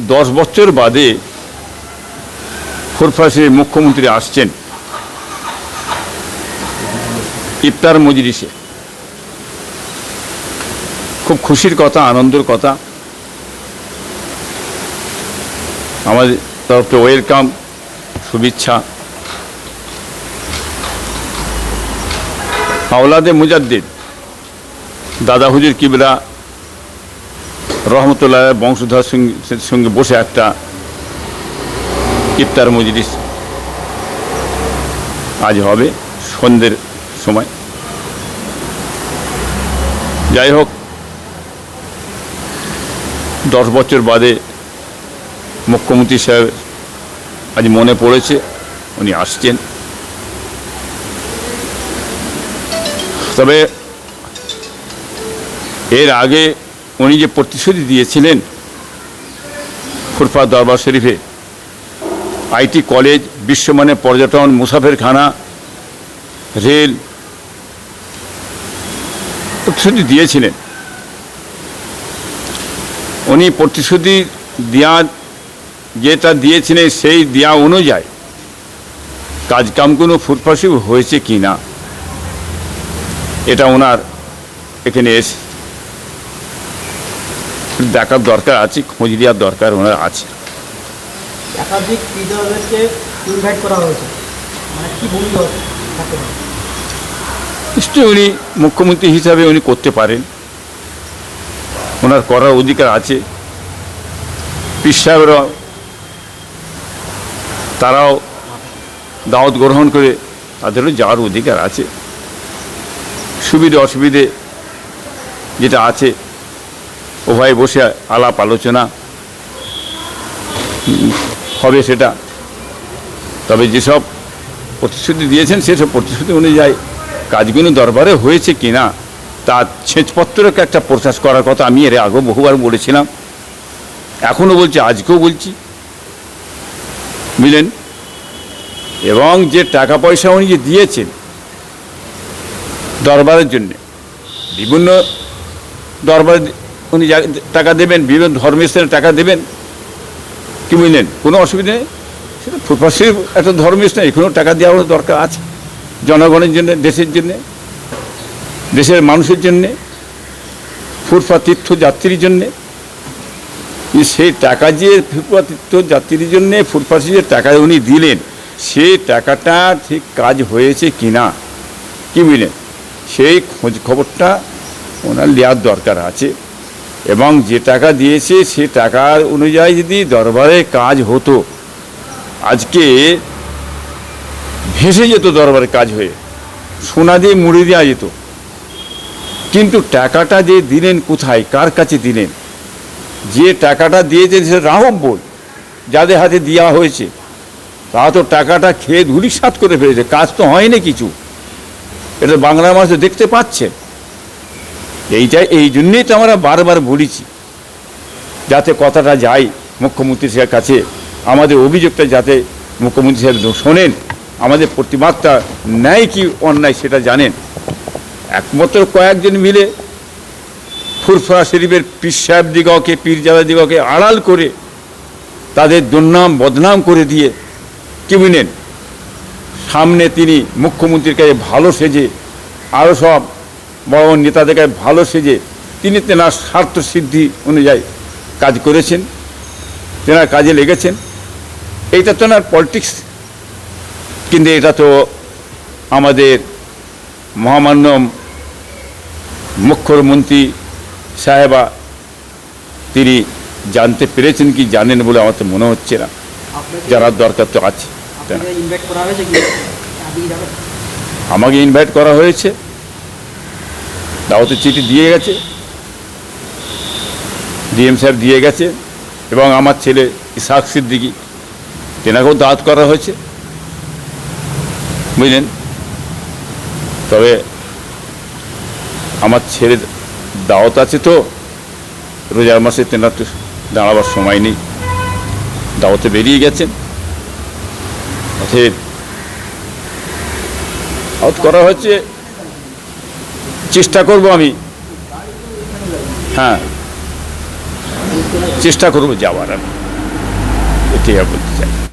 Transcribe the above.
দশ বছর বাদে ফুরফাসের মুখ্যমন্ত্রী আসছেন। ইফতার মজলিসে। খুব খুশির কথা, আনন্দের কথা। আমাদের তরফে ওয়েলকাম, শুভেচ্ছা। আওলাদে মুজাদ্দিদ, দাদা হুজুর কিবলা রহমতুল্লাহ বংশধর সঙ্গে- সঙ্গে বসে একটা ইফতার মজলিস আজ হবে সন্ধ্যের সময়। যাই হোক, দশ বছর বাদে মুখ্যমন্ত্রী সাহেব আজ মনে পড়েছে, উনি আসছেন। তবে এর আগে উনি যে প্রতিশ্রুতি দিয়েছিলেন ফুরফা দরবার শরীফে, আইটি কলেজ বিশ্বমানের পর্যটন, মুসাফেরখানা, রেল, প্রতিশ্রুতি দিয়েছিলেন। উনি প্রতিশ্রুতি দেওয়া যেটা দিয়েছিলেন সেই দেওয়া অনুযায়ী কাজকামগুলো ফুটপাসি হয়েছে কি না এটা ওনার এখানে এসে দেখার দরকার আছে খোঁজ দেওয়ার দরকার ওনার আছে। একাধিক লিডারদেরকে ইনভাইট করা হয়েছে। মানে কি ভূমিকা নিশ্চয়ই উনি মুখ্যমন্ত্রী হিসাবে উনি করতে পারেন। ওনার করার অধিকার আছে। পীর সাহেবরা তারাও দাওয়াত গ্রহণ করে তাদেরও যাওয়ার অধিকার আছে। সুবিধে অসুবিধে যেটা আছে উভয় বসে আলাপ আলোচনা হবে সেটা। তবে যেসব প্রতিশ্রুতি দিয়েছেন, সেসব প্রতিশ্রুতি অনুযায়ী কাজগুলো দরবারে হয়েছে কিনা তার ছেঁচপত্রকে একটা প্রকাশ করার কথা আমি এর আগেও বহুবার বলেছিলাম। এখনও বলছি, আজকেও বলছি। বুঝলেন? এবং যে টাকা পয়সা উনি যে দিয়েছেন দরবারের জন্য, বিভিন্ন দরবারে উনি টাকা দেবেন, বিভিন্ন ধর্মের স্থানে টাকা দেবেন, কি বুঝলেন? কোনো অসুবিধা নেই। সেটা ফুটপাশের একটা ধর্মস্থান এখানেও টাকা দেওয়ার দরকার আছে, জনগণের জন্য, দেশের জন্য, দেশের মানুষের জন্যে ফুটপা তীর্থযাত্রীর জন্যে। সেই টাকা যে ফুটপা তীর্থযাত্রীর জন্যে ফুটপাশে যে টাকা উনি দিলেন সেই টাকাটা ঠিক কাজ হয়েছে কি না কি বুঝলেন? সেই খোঁজ খবরটা ওনার নেওয়ার দরকার আছে। এবং যে টাকা দিয়েছে সে টাকার অনুযায়ী যদি দরবারে কাজ হতো, আজকে ভেসে যেত দরবারে কাজ হয়ে, সোনা দিয়ে মুড়ে দেওয়া যেত। কিন্তু টাকাটা যে দিলেন কোথায়, কার কাছে দিলেন? যে টাকাটা দিয়েছেন সে রাহব বল, যাদের হাতে দেওয়া হয়েছে। তারা তো টাকাটা খেয়ে ধুলিসাত করে ফেলেছে, কাজ তো হয়নি কিছু। এটা বাংলা মানুষ তো দেখতে পাচ্ছে। এইটাই, এই জন্যেই তো আমরা বারবার বলেছি, যাতে কথাটা যায় মুখ্যমন্ত্রী সাহেবের কাছে, আমাদের অভিযোগটা যাতে মুখ্যমন্ত্রী সাহেব শোনেন, আমাদের প্রতিবাদটা ন্যায় কি অন্যায় সেটা জানেন। একমাত্র কয়েকজন মিলে ফুরফুরা শরীফের পীর সাহেব দিগকে পীরজাদা দিগকে আড়াল করে তাদের দুর্নাম, বদনাম করে দিয়ে কি বুঝলেন সামনে তিনি মুখ্যমন্ত্রীর কাছে ভালো সেজে আরও সব বড় বড় নেতাদের কাছে ভালো সেজে তিনি তেনার স্বার্থ সিদ্ধি অনুযায়ী কাজ করেছেন তেনার কাজে লেগেছেন। এইটা তো না পলিটিক্স কিন্তু এটা তো আমাদের মহামান্য মুখ্যমন্ত্রী সাহেবা তিনি জানতে পেরেছেন কি জানেন বলে আমার তো মনে হচ্ছে না। জানার দরকার তো আছে। আমাকে ইনভাইট করা হয়েছে। দাওয়াতের চিঠি দিয়ে গেছে। ডিএম সাহেব দিয়ে গেছে এবং আমার ছেলে ইসাক সিদ্দিকি, তেনাকেও দাওয়াত করা হয়েছে। বুঝলেন? তবে আমার ছেলের দাওয়াত আছে তো, রোজার মাসে তেনার তো দাঁড়াবার সময় নেই। দাওয়াতে বেরিয়ে গেছেন। অতএব আউট করা হচ্ছে চেষ্টা করব আমি। হ্যাঁ। চেষ্টা করব যাওয়ার আমি। এটাই বলতে চাই।